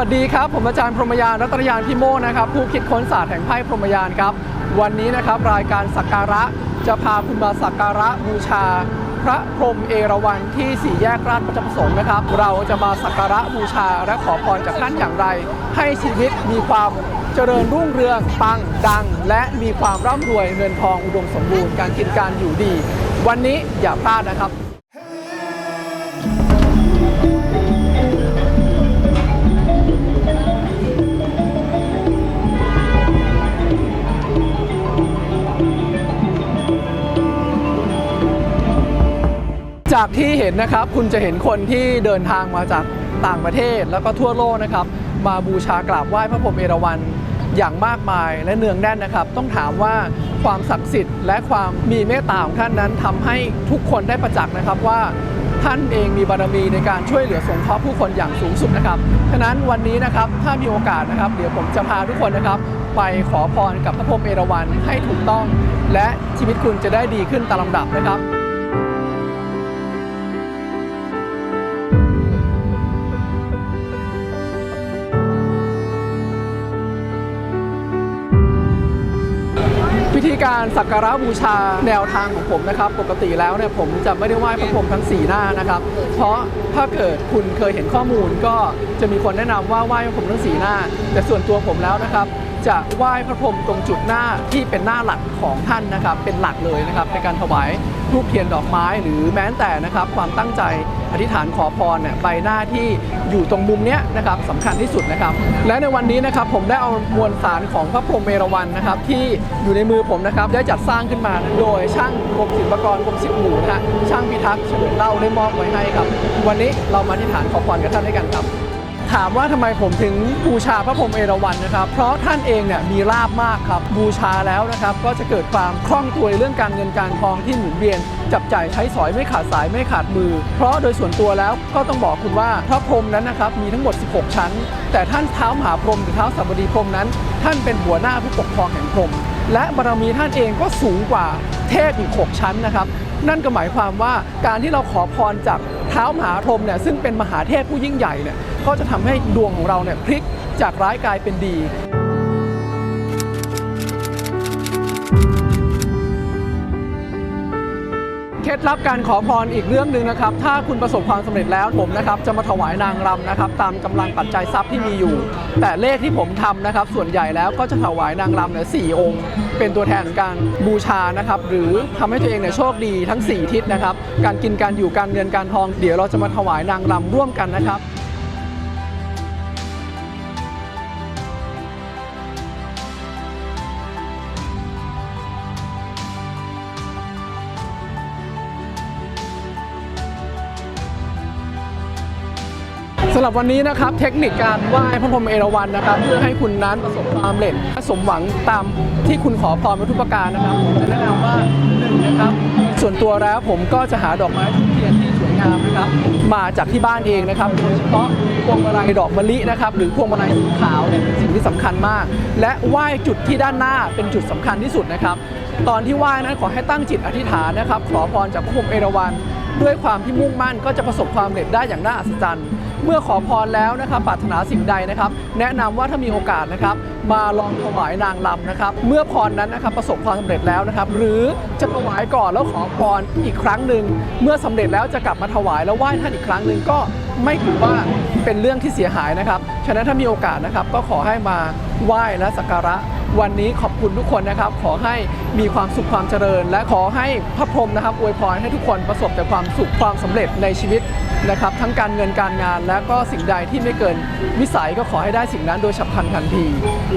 สวัสดีครับ ผมอาจารย์พรหมยานรัตนยานพิโมกนะครับผู้คิดค้นศาสตร์แห่งไพ่พรหมยานครับ วันนี้นะครับรายการสักการะจะพาคุณมาสักการะบูชา พระพรหมเอราวัณที่สี่แยกราชประสงค์นะครับ เราจะมาสักการะบูชาและขอพรจากท่านอย่างไร ให้ชีวิตมีความเจริญรุ่งเรืองปังดัง และมีความร่ำรวยเงินทองอุดมสมบูรณ์การกินการอยู่ดี วันนี้อย่าพลาดนะครับ จากที่เห็นนะครับคุณจะเห็นคนที่เดินทางมาจากต่างประเทศแล้วก็ทั่วโลกนะครับ มาบูชากราบไหว้พระพรหมเอราวัณอย่างมากมายและเนืองแน่นนะครับ ต้องถามว่าความศักดิ์สิทธิ์ และความมีเมตตาของท่านนั้นทำให้ทุกคนได้ประจักษ์นะครับว่าท่านเองมีบารมีในการช่วยเหลือสงเคราะห์ผู้คนอย่างสูงสุดนะครับฉะนั้นวันนี้นะครับถ้ามีโอกาสนะครับ เดี๋ยวผมจะพาทุกคนนะครับ ไปขอพรกับพระพรหมเอราวัณให้ถูกต้อง และชีวิตคุณจะได้ดีขึ้นตามลำดับนะครับ การสักการะบูชาแนวทางของผมนะครับ ปกติแล้วเนี่ยผมจะไม่ได้ไหว้พระพรหมทั้งสีหน้านะครับ เพราะถ้าเกิดคุณเคยเห็นข้อมูลก็จะมีคนแนะนำว่าไหว้พระพรหมทั้งสีหน้า แต่ส่วนตัวผมแล้วนะครับ จะไหว้พระพรหมตรงจุดหน้าที่เป็นหน้าหลักของท่านนะครับ เป็นหลักเลยนะครับในการถวายรูปเทียนดอกไม้หรือแม้แต่นะครับ ความตั้งใจอธิษฐานขอพรเนี่ยใบหน้าที่อยู่ตรงมุมเนี้ยนะครับสำคัญที่สุดนะครับ และในวันนี้นะครับผมได้เอามวลสารของพระพรหมเมรวันนะครับ ที่อยู่ในมือผมนะครับ ได้จัดสร้างขึ้นมาโดยช่างกรมศิลปากรกรมศิลป์หมู่นะฮะช่างพิทักษ์เฉลิมเล่าได้มอบไว้ให้ครับ วันนี้เรามาอธิษฐานขอพรกับท่านด้วยกันครับ ถามว่าทำไมผมถึงบูชาพระพรหมเอราวัณนะครับ เพราะท่านเองเนี่ยมีลาบมากครับ บูชาแล้วนะครับ ก็จะเกิดความคล่องตัวในเรื่องการเงินการทองที่หมุนเวียน จับจ่ายใช้สอยไม่ขาดสายไม่ขาดมือ เพราะโดยส่วนตัวแล้วก็ต้องบอกคุณว่าพระพรหมนั้นนะครับมีทั้งหมด 16 ชั้น แต่ท่านเท้ามหาพรหมหรือเท้าสัมบดีพรหมนั้น ท่านเป็นหัวหน้าผู้ปกครองแห่งพรหมและบารมีท่านเองก็สูงกว่าเทพอีก 6 ชั้นนะครับ นั่นก็หมายความว่าการที่เราขอพรจากเท้ามหาพรหมเนี่ยซึ่งเป็นมหาเทพผู้ยิ่งใหญ่เนี่ย ก็จะทำให้ดวงของเราเนี่ยพลิกจากร้ายกลายเป็นดีเคล็ดลับการขอพรอีกเรื่องหนึ่งนะครับ ถ้าคุณประสบความสำเร็จแล้วผมนะครับจะมาถวายนางรำนะครับ ตามกำลังปัจจัยทรัพย์ที่มีอยู่ แต่เลขที่ผมทำนะครับ ส่วนใหญ่แล้วก็จะถวายนางรำเนี่ยสี่องค์ เป็นตัวแทนการบูชานะครับ หรือทำให้ตัวเองเนี่ยโชคดีทั้ง 4 ทิศนะครับ การกินการอยู่การเงินการทอง เดี๋ยวเราจะมาถวายนางรำร่วมกันนะครับำหรับวันนี้นะครับเทคนิคการไหว้พระพรหมเอราวัณนะครับ เพื่อให้คุณนั้นประสบความสำเร็จและสมหวังตามที่คุณขอพรมาทุกประการนะครับผมจะแนะนำว่าหนึ่งนะครับ ส่วนตัวแล้วผมก็จะหาดอกไม้ทุกเทียนที่สวยงามนะครับมาจากที่บ้านเองนะครับโดยเฉพาะพวงมาลัยดอกมะลินะครับ หรือพวงมาลัยสีขาวเนี่ยเป็นสิ่งที่สำคัญมาก และไหว้จุดที่ด้านหน้าเป็นจุดสำคัญที่สุดนะครับ ตอนที่ไหว้นั้นขอให้ตั้งจิตอธิษฐานนะครับ ขอพรจากพระพรหมเอราวัณ ด้วยความที่มุ่งมั่นก็จะประสบความสำเร็จได้อย่างน่าอัศจรรย์ เมื่อขอพรแล้วนะครับปรารถนาสิ่งใดนะครับ แนะนำว่าถ้ามีโอกาสนะครับ มาลองถวายนางรำนะครับ เมื่อพรนั้นนะครับประสบความสำเร็จแล้วนะครับ หรือจะถวายก่อนแล้วขอพรอีกครั้งหนึ่งเมื่อสำเร็จแล้วจะกลับมาถวายแล้วไหว้ท่านอีกครั้งหนึ่งก็ไม่ถือว่าเป็นเรื่องที่เสียหายนะครับฉะนั้นถ้ามีโอกาสนะครับก็ขอให้มาไหว้และสักการะ วันนี้ขอบคุณทุกคนนะครับ ขอให้มีความสุขความเจริญ และขอให้พระพรหมนะครับอวยพรให้ทุกคนประสบแต่ความสุขความสำเร็จในชีวิตนะครับ ทั้งการเงินการงาน และก็สิ่งใดที่ไม่เกินวิสัยก็ขอให้ได้สิ่งนั้นโดยฉับพลันทันที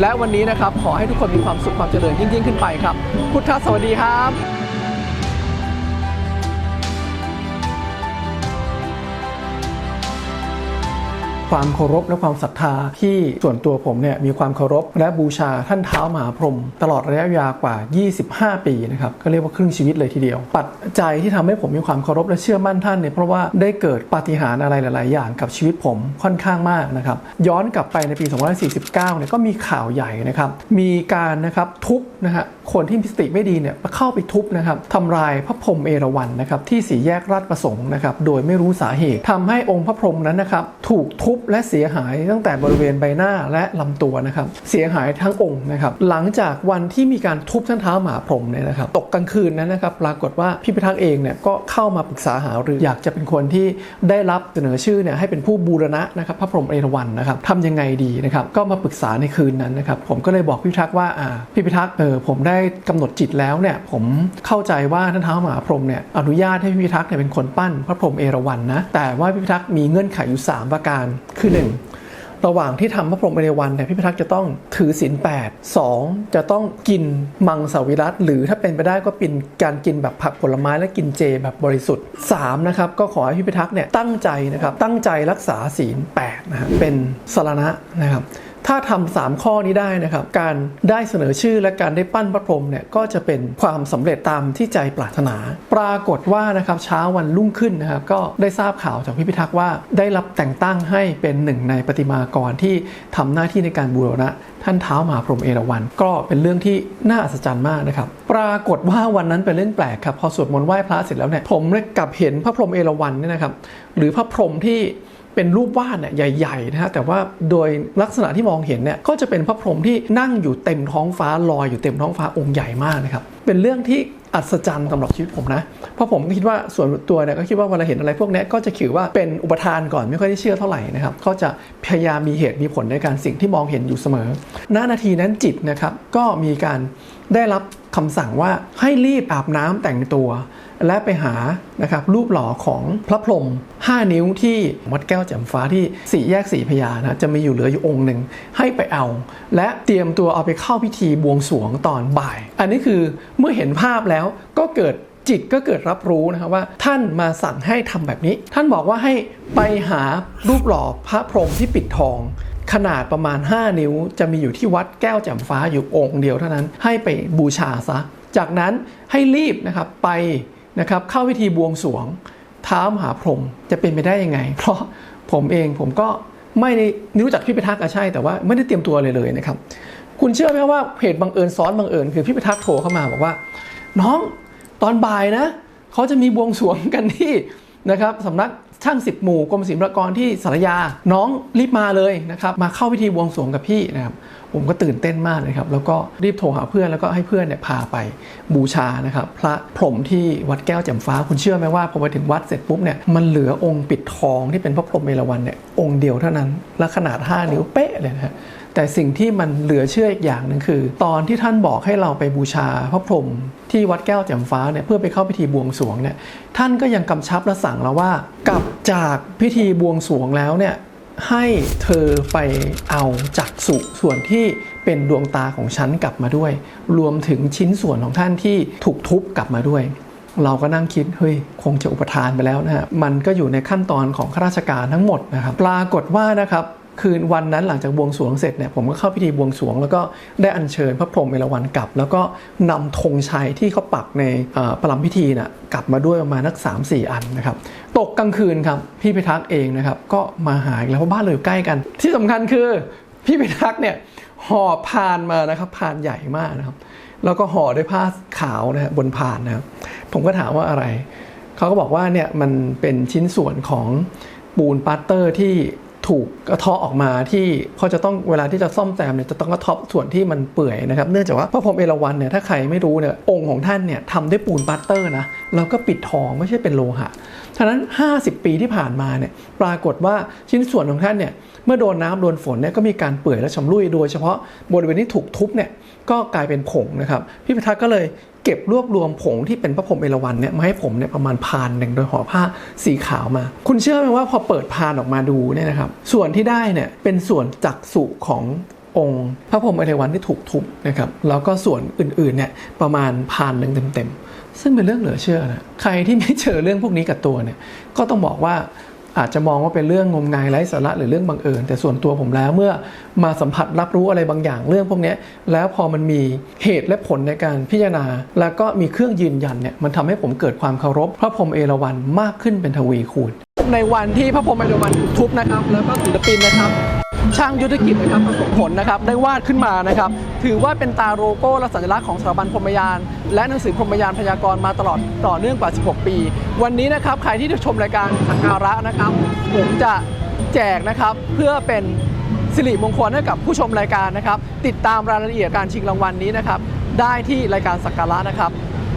และวันนี้นะครับขอให้ทุกคนมีความสุขความเจริญยิ่งยิ่งขึ้นไปครับ พุทธสวัสดีครับ ความเคารพและความศรัทธาที่ส่วนตัวผมเนี่ยมีความเคารพและบูชาท่านเท้ามหาพรหมตลอดระยะเวลากว่า 25 ปีนะครับก็เรียกว่าครึ่งชีวิตเลยทีเดียว ปัจจัยที่ทำให้ผมมีความเคารพและเชื่อมั่นท่านเนี่ยเพราะว่าได้เกิดปาฏิหาริย์อะไรหลาย ๆ อย่างกับชีวิตผมค่อนข้างมากนะครับย้อนกลับไปในปี 2549 เนี่ยก็มีข่าวใหญ่นะครับมีการนะครับทุบนะฮะคนที่มีสติไม่ดีเนี่ยเข้าไปทุบนะครับทำลายพระพรหมเอราวัณนะครับที่สีแยกราชประสงค์นะครับโดยไม่รู้สาเหตุทำให้องค์พระพรหมนั้นนะครับถูกทุบและเสียหายตั้งแต่บริเวณใบหน้าและลำตัวนะครับเสียหายทั้งองค์นะครับหลังจากวันที่มีการทุบท่านเท้าหมาพรหมเนี่ยนะครับตกกลางคืนนั้นนะครับปรากฏว่าพี่พิทักษ์เองเนี่ยก็เข้ามาปรึกษาหารืออยากจะเป็นคนที่ได้รับเสนอชื่อเนี่ยให้เป็นผู้บูรณะนะครับพระพรหมเอราวัณนะครับทำยังไงดีนะครับก็มาปรึกษาในคืนนั้นนะครับผมก็เลยบอกพี่พิทักษ์ว่าอ่าพี่พิทักษ์เออผมได้กำหนดจิตแล้วเนี่ยผมเข้าใจว่าท่านเท้ามหาพรหมเนี่ยอนุญาตให้พี่พิทักษ์เนี่ยเป็นคนปั้นพระพรหมเอราวัณนะแต่ว่าพี่พิทักษ์มีเงื่อนไขอยู่ 3 ประการคือ 1ระหว่างที่ทำพระพรหมเอราวัณเนี่ยพี่พิทักษ์จะต้องถือศีล8 2 จะต้องกินมังสวิรัตหรือถ้าเป็นไปได้ก็เป็นการกินแบบผักผลไม้และกินเจแบบบริสุทธิ์3นะครับก็ขอให้พี่พิทักษ์เนี่ยตั้งใจนะครับตั้งใจรักษาศีล8นะฮะเป็นสารณะนะครับ ถ้าทำสามข้อนี้ได้นะครับ การได้เสนอชื่อและการได้ปั้นพระพรหมเนี่ยก็จะเป็นความสำเร็จตามที่ใจปรารถนา ปรากฏว่านะครับเช้าวันรุ่งขึ้นนะครับก็ได้ทราบข่าวจากพี่พิทักษ์ว่า ได้รับแต่งตั้งให้เป็นหนึ่งในปฏิมากรที่ทำหน้าที่ในการบูรณะท่านเท้ามหาพรหมเอราวัณก็เป็นเรื่องที่น่าอัศจรรย์มากนะครับ ปรากฏว่าวันนั้นเป็นเรื่องแปลกครับพอสวดมนต์ไหว้พระเสร็จแล้วเนี่ยผมกลับเห็นพระพรหมเอราวัณเนี่ยนะครับหรือพระพรหมที่ เป็นรูปวาดเนี่ยใหญ่ๆนะฮะแต่ว่าโดยลักษณะที่มองเห็นเนี่ยก็จะเป็นพระพรหมที่นั่งอยู่เต็มท้องฟ้าลอยอยู่เต็มท้องฟ้าองค์ใหญ่มากนะครับเป็นเรื่องที่อัศจรรย์สำหรับชีวิตผมนะ เพราะผมก็คิดว่าส่วนตัวเนี่ยก็คิดว่าเวลาเห็นอะไรพวกนี้ก็จะถือว่าเป็นอุปทานก่อนไม่ค่อยได้เชื่อเท่าไหร่นะครับก็จะพยายามมีเหตุมีผลในการสิ่งที่มองเห็นอยู่เสมอณนาทีนั้นจิตนะครับก็มีการได้รับคำสั่งว่าให้รีบอาบน้ำแต่งตัว และไปหานะครับรูปหล่อของพระพรหม5 นิ้วที่วัดแก้วแจ่มฟ้าที่สี่แยกสี่พญานะจะมีอยู่เหลืออยู่องค์หนึ่งให้ไปเอา และเตรียมตัวเอาไปเข้าพิธีบวงสรวงตอนบ่าย อันนี้คือเมื่อเห็นภาพแล้วก็เกิดจิตก็เกิดรับรู้นะครับว่าท่านมาสั่งให้ทำแบบนี้ ท่านบอกว่าให้ไปหารูปหล่อพระพรหมที่ปิดทอง ขนาดประมาณ 5 นิ้ว จะมีอยู่ที่วัดแก้วแจ่มฟ้าอยู่องค์เดียวเท่านั้นให้ไปบูชาซะ จากนั้นให้รีบนะครับไป นะครับเข้าพิธีบวงสรวงเท้ามหาพรหมจะเป็นไปได้ยังไง เพราะผมเองผมก็ไม่ได้รู้จักพี่พิทักษ์อะใช่แต่ว่าไม่ได้เตรียมตัวเลยเลยนะครับ คุณเชื่อไหมว่าเหตุบังเอิญซ้อนบังเอิญคือพี่พิทักษ์โทรเข้ามาบอกว่า น้องตอนบ่ายนะเขาจะมีบวงสรวงกันที่นะครับสำนัก ช่างสิบหมู่กรมศิลปากรที่สารยา น้องรีบมาเลยนะครับมาเข้าพิธีบวงสรวงกับพี่นะครับผมก็ตื่นเต้นมากเลยครับ แล้วก็รีบโทรหาเพื่อนแล้วก็ให้เพื่อนเนี่ยพาไปบูชานะครับ พระพรหมที่วัดแก้วแจ่มฟ้าคุณเชื่อไหมว่าพอไปถึงวัดเสร็จปุ๊บเนี่ยมันเหลือองค์ปิดทองที่เป็นพระพรหมเอราวัณเนี่ยองค์เดียวเท่านั้นและขนาด 5 นิ้วเป๊ะเลยนะฮะ แต่สิ่งที่มันเหลือเชื่ออีกอย่างหนึ่งคือ ตอนที่ท่านบอกให้เราไปบูชาพระพรหมที่วัดแก้วแจ่มฟ้าเนี่ยเพื่อไปเข้าพิธีบวงสรวงเนี่ยท่านก็ยังกำชับและสั่งเราว่ากลับจากพิธีบวงสรวงแล้วเนี่ยให้เธอไปเอาจักษุส่วนที่เป็นดวงตาของฉันกลับมาด้วย รวมถึงชิ้นส่วนของท่านที่ถูกทุบกลับมาด้วย เราก็นั่งคิดเฮ้ยคงจะอุปทานไปแล้วนะฮะมันก็อยู่ในขั้นตอนของข้าราชการทั้งหมดนะครับปรากฏว่านะครับ คืนวันนั้นหลังจากบวงสรวงเสร็จเนี่ยผมก็เข้าพิธีบวงสรวง แล้วก็ได้อัญเชิญพระพรหมเอราวัณกลับ แล้วก็นำธงชัยที่เขาปักในประลัมพิธีน่ะกลับมาด้วยประมาณนัก 3 4 อันนะครับ ตกกลางคืนครับ พี่พิทักษ์เองนะครับ ก็มาหาอีกแล้วเพราะบ้านเราอยู่ใกล้กัน ที่สำคัญคือพี่พิทักษ์เนี่ยห่อพานมานะครับพานใหญ่มากนะครับ แล้วก็ห่อด้วยผ้าขาวนะฮะบนพานนะครับผมก็ถามว่าอะไรเขาก็บอกว่าเนี่ยมันเป็นชิ้นส่วนของปูนปัตเตอร์ที่ ถูกกระเทาะออกมาที่เขาจะต้องเวลาที่จะซ่อมแซมเนี่ยจะต้องกระทาะส่วนที่มันเปื่อยนะครับเนื่องจากว่าพระพรหมเอราวัณเนี่ยถ้าใครไม่รู้เนี่ยองค์ของท่านเนี่ยทำด้วยปูนปัตเตอร์นะแล้วก็ปิดทองไม่ใช่เป็นโลหะฉะนั้น 50 ปีที่ผ่านมาเนี่ยปรากฏว่าชิ้นส่วนของท่านเนี่ยเมื่อโดนน้ำโดนฝนเนี่ยก็มีการเปื่อยและชำรุยโดยเฉพาะบริเวณที่ถูกทุบเนี่ยก็กลายเป็นผงนะครับพี่พิทักษ์ก็เลย เก็บรวบรวมผงที่เป็นพระพรหมเอราวัณเนี่ยมาให้ผมเนี่ยประมาณพานหนึ่งโดยห่อผ้าสีขาวมา คุณเชื่อไหมว่าพอเปิดพานออกมาดูเนี่ยนะครับส่วนที่ได้เนี่ยเป็นส่วนจักษุขององค์พระพรหมเอราวัณที่ถูกทุบนะครับแล้วก็ส่วนอื่นๆเนี่ยประมาณพานหนึ่งเต็มๆซึ่งเป็นเรื่องเหลือเชื่อนะใครที่ไม่เจอเรื่องพวกนี้กับตัวเนี่ยก็ต้องบอกว่า อาจจะมองว่าเป็นเรื่องงมงายไร้สาระหรือเรื่องบังเอิญแต่ส่วนตัวผมแล้วเมื่อมาสัมผัสรับรู้อะไรบางอย่างเรื่องพวกนี้แล้วพอมันมีเหตุและผลในการพิจารณา แล้วก็มีเครื่องยืนยันเนี่ยมันทำให้ผมเกิดความเคารพพระพรหมเอราวัณมากขึ้นเป็นทวีคูณในวันที่พระพรหมเอราวัณถูกทุบนะครับ แล้วก็ศิลปินนะครับ ช่างยุทธกิจนะครับประสมผลนะครับได้วาดขึ้นมานะครับ ถือว่าเป็นตาโลโก้และสัญลักษณ์ของสถาบันพรหมยาน และหนังสือพรหมยานพยากรณ์มาตลอดต่อเนื่องกว่า 16 ปี วันนี้นะครับใครที่ชมรายการสักการะนะครับ ผมจะแจกนะครับเพื่อเป็นสิริมงคลให้กับผู้ชมรายการนะครับ ติดตามรายละเอียดการชิงรางวัลนี้นะครับ ได้ที่รายการสักการะนะครับ